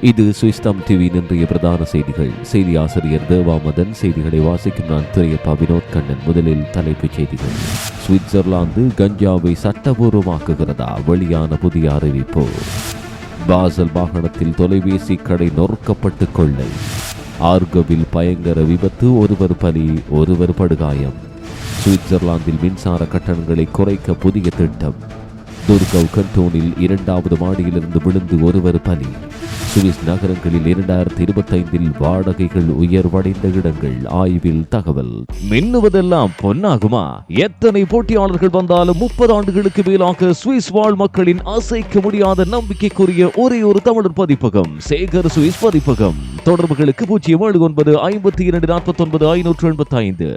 இது சுவிஸ்தாம் டிவி இன்றைய பிரதான செய்திகள். செய்தி ஆசிரியர் தேவாமதன் செய்திகளை வாசிக்கும் நான் திரையப்பா வினோத் கண்ணன். முதலில் தலைப்புச் செய்திகள். சுவிட்சர்லாந்து கஞ்சாவை சட்டபூர்வமாக்குகிறதா? வெளியான புதிய அறிவிப்பு. பாசல் வாகனத்தில் தொலைபேசி கடை நொறுக்கப்பட்டு கொள்ளை. ஆர்கவில் பயங்கர விபத்து ஒருவர் பலி ஒருவர் படுகாயம். சுவிட்சர்லாந்தில் மின்சார கட்டணங்களை குறைக்க புதிய திட்டம். துர்கவ் கண்டோனில் இரண்டாவது மாடியிலிருந்து விழுந்து ஒருவர் பலி. சுவிஸ் நகரங்களில் இரண்டாயிரத்தி இருபத்தைந்தில் வாடகைகள் உயர்வடைந்த இடங்கள் ஆய்வில் தகவல். மின்னுவதெல்லாம் பொன்னாகுமா? எத்தனை போட்டியாளர்கள் வந்தாலும் முப்பது ஆண்டுகளுக்கு மேலாக சுவிஸ் வாழ் மக்களின் அசைக்க முடியாத நம்பிக்கைக்குரிய ஒரே ஒரு தமிழர் பதிப்பகம் சேகர் சுவிஸ் பதிப்பகம். தொடர்புகளுக்கு பூஜ்ஜியம் ஏழு ஒன்பது ஐம்பத்தி இரண்டு நாற்பத்தி ஒன்பது ஐநூற்று எண்பத்தி ஐந்து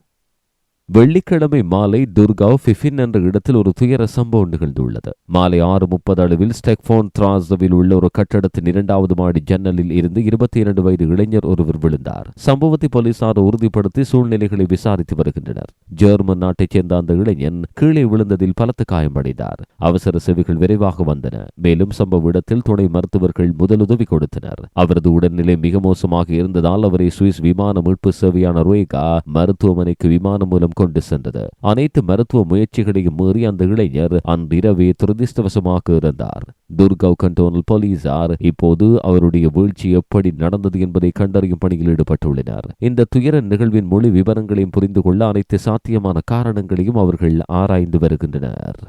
வெள்ளிக்கிழமை மாலை துர்காவ் ஃபிஃபின் என்ற இடத்தில் ஒரு துயர சம்பவம் நிகழ்ந்துள்ளது. மாலை ஆறு முப்பது அளவில் ஸ்டெக்ஃபோன் திராசவில் உள்ள ஒரு கட்டடத்தின் இரண்டாவது மாடி ஜன்னலில் இருந்து இருபத்தி இரண்டு வயது இளைஞர் ஒருவர் விழுந்தார். சம்பவத்தை போலீசார் உறுதிப்படுத்தி சூழ்நிலைகளை விசாரித்து வருகின்றனர். ஜெர்மன் நாட்டைச் சேர்ந்த அந்த இளைஞன் கீழே விழுந்ததில் பலத்த காயமடைந்தார். அவசர சேவைகள் விரைவாக வந்தன. மேலும் சம்பவ இடத்தில் துணை மருத்துவர்கள் முதலுதவி கொடுத்தனர். அவரது உடல்நிலை மிக மோசமாக இருந்ததால் அவரை சுவிஸ் விமான மீட்பு சேவையான ரோய்கா மருத்துவமனைக்கு விமானம் மூலம் கொண்டு சென்றது. அனைத்து மருத்துவ முயற்சிகளையும் மீறி அந்த இளைஞர் அன்றிரவே துரதிருஷ்டவசமாக இருந்தார். துர்கவ் கண்டோனல் போலீசார் இப்போது அவருடைய வீழ்ச்சி எப்படி நடந்தது என்பதை கண்டறியும் பணியில் ஈடுபட்டுள்ளனர். இந்த துயர நிகழ்வின் மொழி விவரங்களையும் புரிந்து கொள்ள அனைத்து சாத்தியமான காரணங்களையும் அவர்கள் ஆராய்ந்து வருகின்றனர்.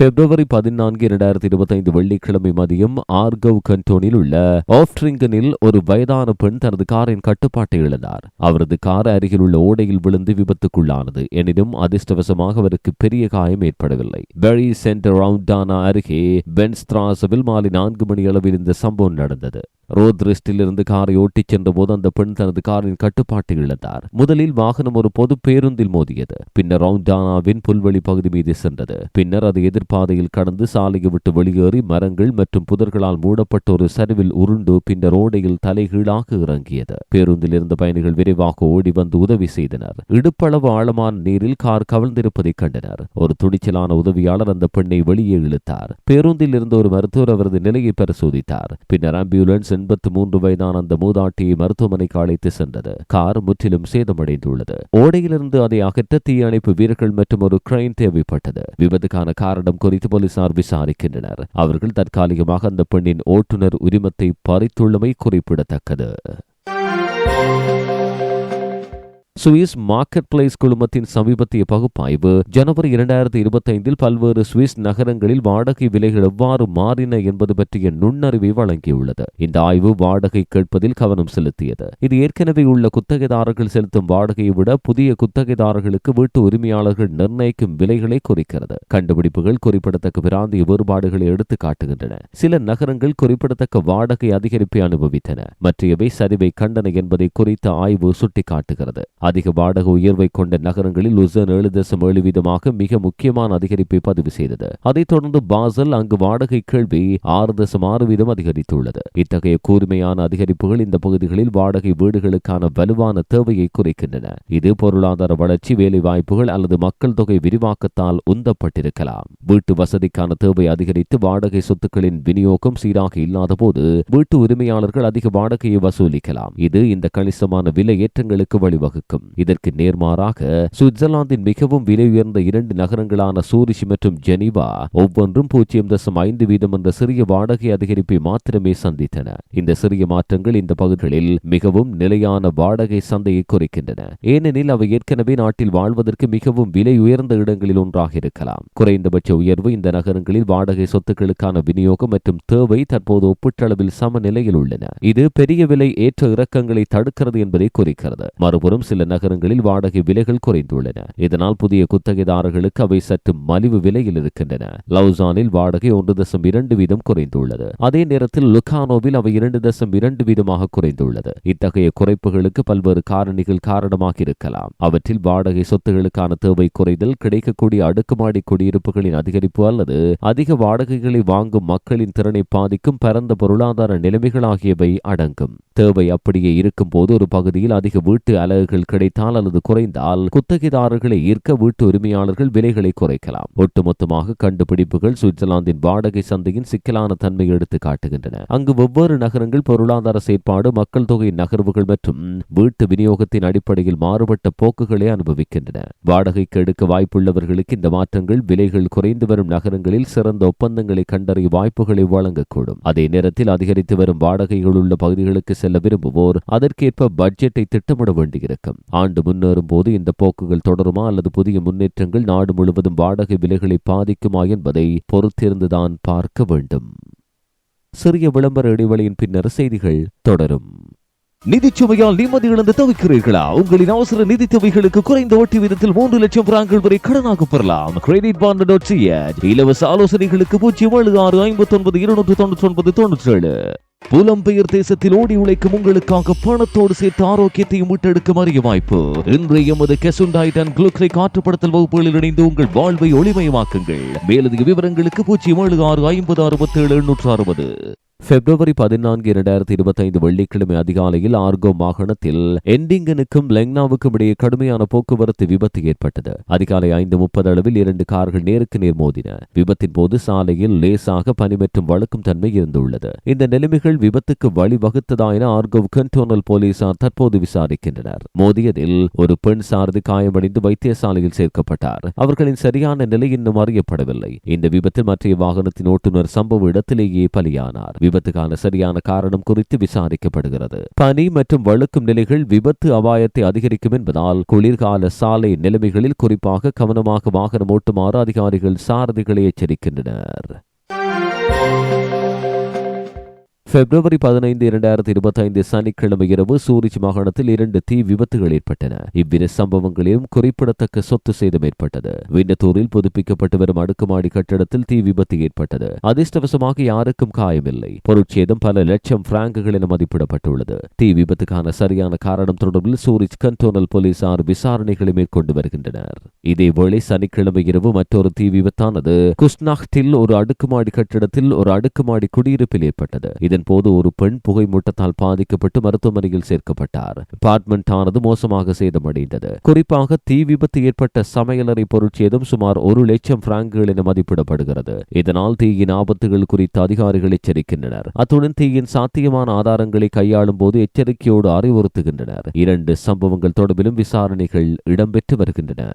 பிப்ரவரி பதினான்கு இரண்டாயிரத்தி இருபத்தைந்து வெள்ளிக்கிழமை மதியம் ஆர்கவ் கண்டோனில் உள்ள ஆஃப்ட்ரிங்கனில் ஒரு வயதான பெண் தனது காரின் கட்டுப்பாட்டை இழந்தார். அவரது கார் அருகில் உள்ள ஓடையில் விழுந்து விபத்துக்குள்ளானது. எனினும் அதிர்ஷ்டவசமாக அவருக்கு பெரிய காயம் ஏற்படவில்லை. பெரி சென்டர் ரவுண்டானா அருகே பென்ஸ்திராசவில் மாலை நான்கு மணி அளவில் இந்த சம்பவம் நடந்தது. ரோத்ரிஸ்டில் இருந்து காரை ஓட்டிச் சென்றபோது அந்த பெண் தனது காரின் கட்டுப்பாட்டை இழந்தார். முதலில் வாகனம் ஒரு பொது பேருந்தில் மோதியது. பின்னர் ரவுண்டானாவின் புல்வெளி பகுதி மீது சென்றது. பின்னர் அது எதிர்பாதையில் கடந்து சாலையை விட்டு வெளியேறி மரங்கள் மற்றும் புதர்களால் மூடப்பட்ட ஒரு சரிவில் உருண்டு பின்னர் ஓடையில் தலைகீழாக இறங்கியது. பேருந்தில் இருந்த பயணிகள் விரைவாக ஓடி வந்து உதவி செய்தனர். இடுப்பளவு ஆழமான நீரில் கார் கவிழ்ந்திருப்பதைக் கண்டனர். ஒரு துணிச்சலான உதவியாளர் அந்த பெண்ணை வெளியே இழுத்தார். பேருந்தில் இருந்த ஒரு மருத்துவர் அவரது நிலையை பரிசோதித்தார். பின்னர் ஆம்புலன்ஸ் எண்பத்து மூன்று வயதான அந்த மூதாட்டியை மருத்துவமனைக்கு அழைத்து சென்றது. கார் முற்றிலும் சேதமடைந்துள்ளது. ஓடையிலிருந்து அதை அகற்ற தீயணைப்பு வீரர்கள் மற்றும் ஒரு கிரைன் தேவைப்பட்டது. விபத்துக்கான காரணம் குறித்து போலீசார் விசாரிக்கின்றனர். அவர்கள் தற்காலிகமாக அந்த பெண்ணின் ஓட்டுநர் உரிமத்தை பறித்துள்ளமை குறிப்பிடத்தக்கது. சுவிஸ் மார்க்கெட் பிளேஸ் குழுமத்தின் சமீபத்திய பகுப்பாய்வு. ஜனவரி இரண்டாயிரத்தி இருபத்தைந்தில் பல்வேறு சுவிஸ் நகரங்களில் வாடகை விலைகள் எவ்வாறு மாறின என்பது பற்றிய நுண்ணறிவை வழங்கியுள்ளது. இந்த ஆய்வு வாடகை கேட்பதில் கவனம் செலுத்தியது. இது ஏற்கனவே உள்ள குத்தகைதாரர்கள் செலுத்தும் வாடகையை விட புதிய குத்தகைதாரர்களுக்கு வீட்டு உரிமையாளர்கள் நிர்ணயிக்கும் விலைகளை குறிக்கிறது. கண்டுபிடிப்புகள் குறிப்பிடத்தக்க பிராந்திய வேறுபாடுகளை எடுத்து காட்டுகின்றன. சில நகரங்கள் குறிப்பிடத்தக்க வாடகை அதிகரிப்பை அனுபவித்தன. மற்றையவை சரிவை கண்டன என்பதை குறித்த ஆய்வு சுட்டிக்காட்டுகிறது. அதிக வாடகை உயர்வை கொண்ட நகரங்களில் லுசன் ஏழு தசம் ஏழு வீதமாக மிக முக்கியமான அதிகரிப்பை பதிவு செய்தது. அதைத் தொடர்ந்து பாசல் அங்கு வாடகை கேள்வி ஆறு தசம் ஆறு வீதம் அதிகரித்துள்ளது. இத்தகைய கூர்மையான அதிகரிப்புகள் இந்த பகுதிகளில் வாடகை வீடுகளுக்கான வலுவான தேவையை குறைக்கின்றன. இது பொருளாதார வளர்ச்சி வேலை வாய்ப்புகள் அல்லது மக்கள் தொகை விரிவாக்கத்தால் உந்தப்பட்டிருக்கலாம். வீட்டு வசதிக்கான தேவை அதிகரித்து வாடகை சொத்துக்களின் விநியோகம் சீராக இல்லாத போது வீட்டு உரிமையாளர்கள் அதிக வாடகையை வசூலிக்கலாம். இது இந்த கணிசமான விலை ஏற்றங்களுக்கு வழிவகுக்கும். இருக்கும். இதற்கு நேர்மாறாக சுவிட்சர்லாந்தின் மிகவும் விலை உயர்ந்த இரண்டு நகரங்களான சூரிஷ் மற்றும் ஜெனீவா ஒவ்வொன்றும் பூஜ்ஜியம் தசம் ஐந்து வீதம் என்ற சிறிய வாடகை அதிகரிப்பை மாத்திரமே சந்தித்தன. இந்த சிறிய மாற்றங்கள் இந்த பகுதிகளில் மிகவும் நிலையான வாடகை சந்தையை குறைக்கின்றன. ஏனெனில் அவை ஏற்கனவே நாட்டில் வாழ்வதற்கு மிகவும் விலை உயர்ந்த இடங்களில் ஒன்றாக இருக்கலாம். குறைந்தபட்ச உயர்வு இந்த நகரங்களில் வாடகை சொத்துக்களுக்கான விநியோகம் மற்றும் தேவை தற்போது ஒப்பீட்டளவில் சமநிலையில் உள்ளன. இது பெரிய விலை ஏற்ற இறக்கங்களை தடுக்கிறது என்பதை குறிக்கிறது. மறுபுறம் சில சில நகரங்களில் வாடகை விலைகள் குறைந்துள்ளன. இதனால் புதிய குத்தகைதாரர்களுக்கு அவை சற்று மலிவு விலையில் இருக்கின்றன. லவுசானில் வாடகை ஒன்று தசம் இரண்டு வீதம் குறைந்துள்ளது. அதே நேரத்தில் லுகானோவில் அவை இரண்டு தசம் இரண்டு வீதமாக குறைந்துள்ளது. இத்தகைய குறைப்புகளுக்கு பல்வேறு காரணிகள் காரணமாக இருக்கலாம். அவற்றில் வாடகை சொத்துகளுக்கான தேவை குறைதல் கிடைக்கக்கூடிய அடுக்குமாடி குடியிருப்புகளின் அதிகரிப்பு அல்லது அதிக வாடகைகளை வாங்கும் மக்களின் திறனை பாதிக்கும் பரந்த பொருளாதார நிலைமைகள் ஆகியவை அடங்கும். தேவை அப்படியே இருக்கும் போது ஒரு பகுதியில் அதிக வீட்டு அலகுகள் கிடைத்தால் அல்லது குறைந்தால் குத்தகைதாரர்களை ஈர்க்க வீட்டு உரிமையாளர்கள் விலைகளை குறைக்கலாம். ஒட்டுமொத்தமாக கண்டுபிடிப்புகள் சுவிட்சர்லாந்தின் வாடகை சந்தையின் சிக்கலான தன்மை எடுத்து காட்டுகின்றன. அங்கு வெவ்வேறு நகரங்கள் பொருளாதார செயற்பாடு மக்கள் தொகை நகர்வுகள் மற்றும் வீட்டு விநியோகத்தின் அடிப்படையில் மாறுபட்ட போக்குகளை அனுபவிக்கின்றன. வாடகைக்கு எடுக்க வாய்ப்புள்ளவர்களுக்கு இந்த மாற்றங்கள் விலைகள் குறைந்து வரும் நகரங்களில் சிறந்த ஒப்பந்தங்களை கண்டறிய வாய்ப்புகளை வழங்கக்கூடும். அதே நேரத்தில் அதிகரித்து வரும் வாடகைகள் உள்ள பகுதிகளுக்கு செல்ல விரும்புவோர் அதற்கேற்ப பட்ஜெட்டை திட்டமிட வேண்டியிருக்கும். ஆண்டு முன்னேறும் போது இந்த போக்குகள் தொடருமா அல்லது புதிய முன்னேற்றங்கள் நாடு முழுவதும் வாடகை விலைகளை பாதிக்குமா என்பதை பொறுத்திருந்துதான் பார்க்க வேண்டும். சிறிய விளம்பர இடைவெளியின் பின்னர் செய்திகள் தொடரும். நிதிச்சுமையால் நிம்மதி இழந்து தவிக்கிறீர்களா? உங்களின் அவசர நிதி தேவைகளுக்கு குறைந்த வட்டி விதத்தில் மூன்று லட்சம் பிராங்கள் வரை கடனாக பெறலாம். கிரெடிட் பாண்ட் டாட் இலவச ஆலோசனைகளுக்கு பூஜ்ஜியம் ஏழு ஆறு ஐம்பத்தி ஒன்பது இருநூற்று தொண்ணூற்றி ஒன்பது தொண்ணூற்றி ஏழு புலம்பெயர் தேசத்தில் ஓடி உழைக்கும் உங்களுக்காக பணத்தோடு சேர்த்து ஆரோக்கியத்தையும் மீட்டெடுக்கும் அரிய வாய்ப்பு. இன்றைய எமது கெசுண்டாய்டன் குளுக்ரை காற்றுப்படுத்தல் வகுப்புகளில் இணைந்து உங்கள் வாழ்வை ஒளிமயமாக்குங்கள். மேலதிக விவரங்களுக்கு பூஜ்ஜியம் ஏழு ஆறு ஐம்பது அறுபத்தி ஏழு எண்ணூற்று அறுபது. பிப்ரவரி பதினான்கு இரண்டாயிரத்தி இருபத்தி ஐந்து வெள்ளிக்கிழமை அதிகாலையில் ஆர்கோ மாகாணத்தில் எண்டிங்கனுக்கும் லெங்னாவுக்கும் இடையே கடுமையான போக்குவரத்து விபத்து ஏற்பட்டது. அதிகாலை ஐந்து முப்பது அளவில் இரண்டு கார்கள் நேருக்கு நேர் மோதின. விபத்தின் போது சாலையில் லேசாக பனிமற்றும் வழுக்கும் தன்மை இருந்துள்ளது. இந்த நிலைமைகள் விபத்துக்கு வழிவகுத்ததா என ஆர்கோ கண்டோனல் போலீசார் தற்போது விசாரிக்கின்றனர். மோதியதில் ஒரு பெண் சாரதி காயமடைந்து வைத்தியசாலையில் சேர்க்கப்பட்டார். அவர்களின் சரியான நிலை இன்னும் அறியப்படவில்லை. இந்த விபத்தில் மற்றைய வாகனத்தின் ஓட்டுநர் சம்பவ இடத்திலேயே பலியானார். விபத்துக்கான சரியான காரணம் குறித்து விசாரிக்கப்படுகிறது. பனி மற்றும் வழுக்கும் நிலைகள் விபத்து அபாயத்தை அதிகரிக்கும் என்பதால் குளிர்கால சாலை நிலைமைகளில் குறிப்பாக கவனமாக வாகனம் ஓட்டுமாறு அதிகாரிகள் சாரதிகளை எச்சரிக்கின்றனர். பிப்ரவரி பதினைந்து இரண்டாயிரத்தி இருபத்தி ஐந்து சனிக்கிழமை இரவு சூரிச் மாகாணத்தில் இரண்டு தீ விபத்துகள் ஏற்பட்டன. இவ்விரு சம்பவங்களிலும் குறிப்பிடத்தக்க சொத்து சேதம் ஏற்பட்டது. விண்ணத்தூரில் புதுப்பிக்கப்பட்டு வரும் அடுக்குமாடி கட்டடத்தில் தீ விபத்து ஏற்பட்டது. அதிர்ஷ்டவசமாக யாருக்கும் காயமில்லை. பொருட்சேதம் பல லட்சம் பிராங்குகள் என மதிப்பிடப்பட்டுள்ளது. தீ விபத்துக்கான சரியான காரணம் தொடர்பில் சூரிச் கண்டோனல் போலீசார் விசாரணைகளை மேற்கொண்டு வருகின்றனர். இதேவேளை சனிக்கிழமை இரவு மற்றொரு தீ விபத்தானது குஸ்னாக்டில் ஒரு அடுக்குமாடி கட்டிடத்தில் ஒரு அடுக்குமாடி குடியிருப்பில் ஏற்பட்டது. இதன் போது ஒரு பெண் புகை மூட்டத்தால் பாதிக்கப்பட்டு மருத்துவமனையில் சேர்க்கப்பட்டார். அபார்ட்மெண்ட் ஆனது மோசமாக சேதமடைந்தது. குறிப்பாக தீ விபத்து ஏற்பட்ட சமையலறை பொருட்சேதம் சுமார் ஒரு லட்சம் பிராங்குகள் என மதிப்பிடப்படுகிறது. இதனால் தீயின் ஆபத்துகள் குறித்து அதிகாரிகள் எச்சரிக்கின்றனர். அத்துடன் தீயின் சாத்தியமான ஆதாரங்களை கையாளும் போது எச்சரிக்கையோடு அறிவுறுத்துகின்றனர். இரண்டு சம்பவங்கள் தொடர்பிலும் விசாரணைகள் இடம்பெற்று வருகின்றன.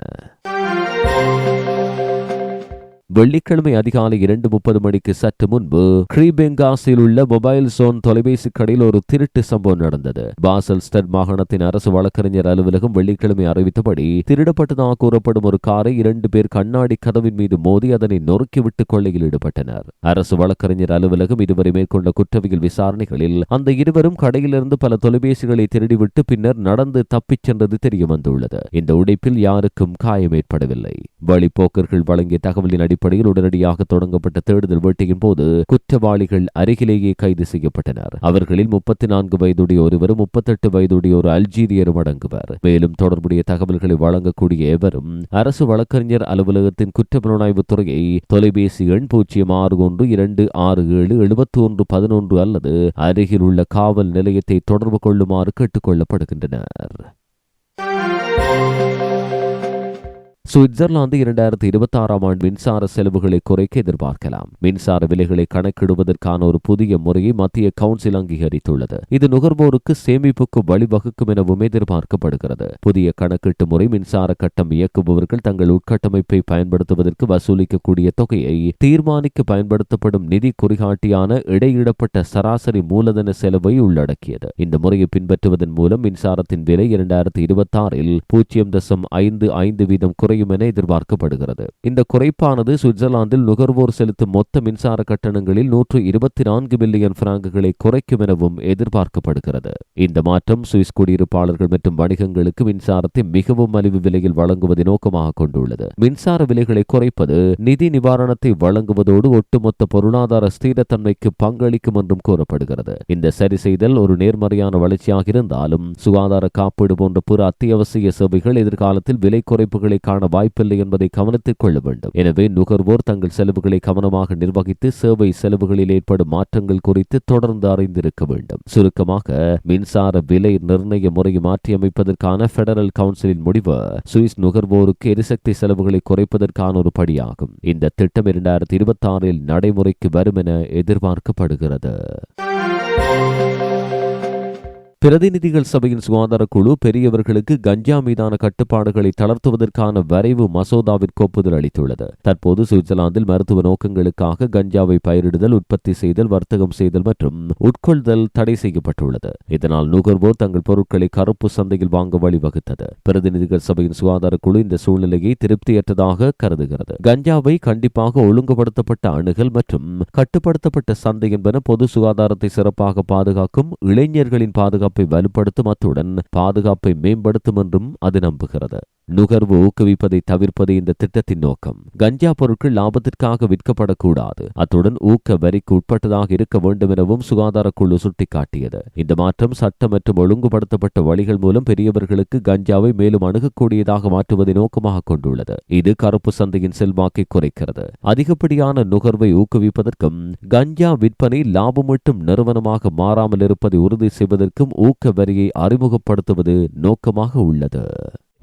வெள்ளிக்கிழமை அதிகாலை இரண்டு முப்பது மணிக்கு சற்று முன்பு கிரீபெங்காஸில் உள்ள மொபைல் சோன் தொலைபேசி கடையில் ஒரு திருட்டு சம்பவம் நடந்தது. பாசல் ஸ்டட் மாகாணத்தின் அரசு வழக்கறிஞர் அலுவலகம் வெள்ளிக்கிழமை அறிவித்தபடி திருடப்பட்டதாக கூறப்படும் ஒரு காரை இரண்டு பேர் கண்ணாடி கதவின் மீது மோதி அதனை நொறுக்கிவிட்டு கொள்ளையில் ஈடுபட்டனர். அரசு வழக்கறிஞர் அலுவலகம் இதுவரை மேற்கொண்ட குற்றவியல் விசாரணைகளில் அந்த இருவரும் கடையிலிருந்து பல தொலைபேசிகளை திருடிவிட்டு பின்னர் நடந்து தப்பிச் சென்றது தெரிய வந்துள்ளது. இந்த உடைப்பில் யாருக்கும் காயம் ஏற்படவில்லை. வழிப்போக்கர்கள் வழங்கிய தகவலின் அடிப்படையில் உடனடியாக தொடங்கப்பட்ட தேடுதல் வேட்டையின் போது குற்றவாளிகள் அருகிலேயே கைது செய்யப்பட்டனர். அவர்களில் முப்பத்தி நான்கு வயதுடைய ஒருவரும் முப்பத்தெட்டு வயதுடைய ஒரு அல்ஜீரியரும் அடங்குவர். மேலும் தொடர்புடைய தகவல்களை வழங்கக்கூடிய எவரும் அரசு வழக்கறிஞர் அலுவலகத்தின் குற்றப்புலனாய்வு துறையை தொலைபேசி எண் பூஜ்ஜியம் ஆறு ஒன்று இரண்டு ஆறு ஏழு எழுபத்தி ஒன்று பதினொன்று அல்லது அருகில் உள்ள காவல் நிலையத்தை தொடர்பு கொள்ளுமாறு கேட்டுக் கொள்ளப்படுகின்றனர். சுவிட்சர்லாந்து இரண்டாயிரத்தி இருபத்தி ஆறாம் ஆண்டு மின்சார செலவுகளை குறைக்க எதிர்பார்க்கலாம். மின்சார விலைகளை கணக்கிடுவதற்கான ஒரு புதிய முறையை மத்திய கவுன்சில் அங்கீகரித்துள்ளது. இது நுகர்வோருக்கு சேமிப்புக்கு வழிவகுக்கும் எனவும் எதிர்பார்க்கப்படுகிறது. புதிய கணக்கீட்டு முறை மின்சார கட்டம் இயக்குபவர்கள் தங்கள் உட்கட்டமைப்பை பயன்படுத்துவதற்கு வசூலிக்கக்கூடிய தொகையை தீர்மானிக்க பயன்படுத்தப்படும் நிதி குறிகாட்டியான இடையிடப்பட்ட சராசரி மூலதன செலவை உள்ளடக்கியது. இந்த முறையை பின்பற்றுவதன் மூலம் மின்சாரத்தின் விலை இரண்டாயிரத்தி இருபத்தி ஆறில் பூஜ்ஜியம் தசம் ஐந்து ஐந்து வீதம் குறை குறையும் என எதிர்பார்க்கப்படுகிறது. இந்த குறைப்பானது சுவிட்சர்லாந்தில் நுகர்வோர் செலுத்தும் மொத்த மின்சார கட்டணங்களில் நூற்று இருபத்தி நான்கு பில்லியன் பிராங்குகளை குறைக்கும் எனவும் எதிர்பார்க்கப்படுகிறது. இந்த மாற்றம் சுவிஸ் குடியிருப்பாளர்கள் மற்றும் வணிகங்களுக்கு மின்சாரத்தை மிகவும் மலிவு விலையில் வழங்குவதை நோக்கமாக கொண்டுள்ளது. மின்சார விலைகளை குறைப்பது நிதி நிவாரணத்தை வழங்குவதோடு ஒட்டுமொத்த பொருளாதார ஸ்திரத்தன்மைக்கு பங்களிக்கும் என்றும் கூறப்படுகிறது. இந்த சரி செய்தல் ஒரு நேர்மறையான வளர்ச்சியாக இருந்தாலும் சுகாதார காப்பீடு போன்ற பிற அத்தியாவசிய சேவைகள் எதிர்காலத்தில் விலை குறைப்புகளை காண வாய்ப்பில்லை என்பதை கவனத்தில் கொள்ள வேண்டும். எனவே நுகர்வோர் தங்கள் செலவுகளை கவனமாக நிர்வகித்து சேவை செலவுகளில் ஏற்படும் மாற்றங்கள் குறித்து தொடர்ந்து அறிந்திருக்க வேண்டும். சுருக்கமாக மின்சார விலை நிர்ணய முறையை மாற்றியமைப்பதற்கான பெடரல் கவுன்சிலின் முடிவு சுவிஸ் நுகர்வோருக்கு எரிசக்தி செலவுகளை குறைப்பதற்கான ஒரு படியாகும். இந்த திட்டம் இரண்டாயிரத்தி இருபத்தி ஆறில் நடைமுறைக்கு வரும் என எதிர்பார்க்கப்படுகிறது. பிரதிநிதிகள் சபையின் சுகாதார குழு பெரியவர்களுக்கு கஞ்சா மீதான கட்டுப்பாடுகளை தளர்த்துவதற்கான வரைவு மசோதாவிற்கு ஒப்புதல் அளித்துள்ளது. தற்போது சுவிட்சர்லாந்தில் மருத்துவ நோக்கங்களுக்காக கஞ்சாவை பயிரிடுதல் உற்பத்தி செய்தல் வர்த்தகம் செய்தல் மற்றும் உட்கொள்தல் தடை செய்யப்பட்டுள்ளது. இதனால் நுகர்வோர் தங்கள் பொருட்களை கருப்பு சந்தையில் வாங்க வழிவகுத்தது. பிரதிநிதிகள் சபையின் சுகாதார குழு இந்த சூழ்நிலையை திருப்தியற்றதாக கருதுகிறது. கஞ்சாவை கண்டிப்பாக ஒழுங்குபடுத்தப்பட்ட அணுகல் மற்றும் கட்டுப்படுத்தப்பட்ட சந்தை என்பன பொது சுகாதாரத்தை சிறப்பாக பாதுகாக்கும் இளைஞர்களின் பாதுகாப்பு பாதுகாப்பை வலுப்படுத்தும் அத்துடன் பாதுகாப்பை மேம்படுத்தும் என்றும் அது நம்புகிறது. நுகர்வு ஊக்குவிப்பதை தவிர்ப்பது இந்த திட்டத்தின் நோக்கம். கஞ்சா பொருட்கள் லாபத்திற்காக விற்கப்படக்கூடாது. அத்துடன் ஊக்க வரிக்கு உட்பட்டதாக இருக்க வேண்டும் எனவும் சுகாதார குழு சுட்டிக்காட்டியது. இந்த மாற்றம் சட்டம் மற்றும் ஒழுங்குபடுத்தப்பட்ட வழிகள் மூலம் பெரியவர்களுக்கு கஞ்சாவை மேலும் அணுகக்கூடியதாக மாற்றுவதை நோக்கமாக கொண்டுள்ளது. இது கருப்பு சந்தையின் செல்வாக்கை குறைக்கிறது. அதிகப்படியான நுகர்வை ஊக்குவிப்பதற்கும் கஞ்சா விற்பனை லாபமீட்டும் நிறுவனமாக மாறாமல் இருப்பதை உறுதி செய்வதற்கும் ஊக்க வரியை அறிமுகப்படுத்துவது நோக்கமாக உள்ளது.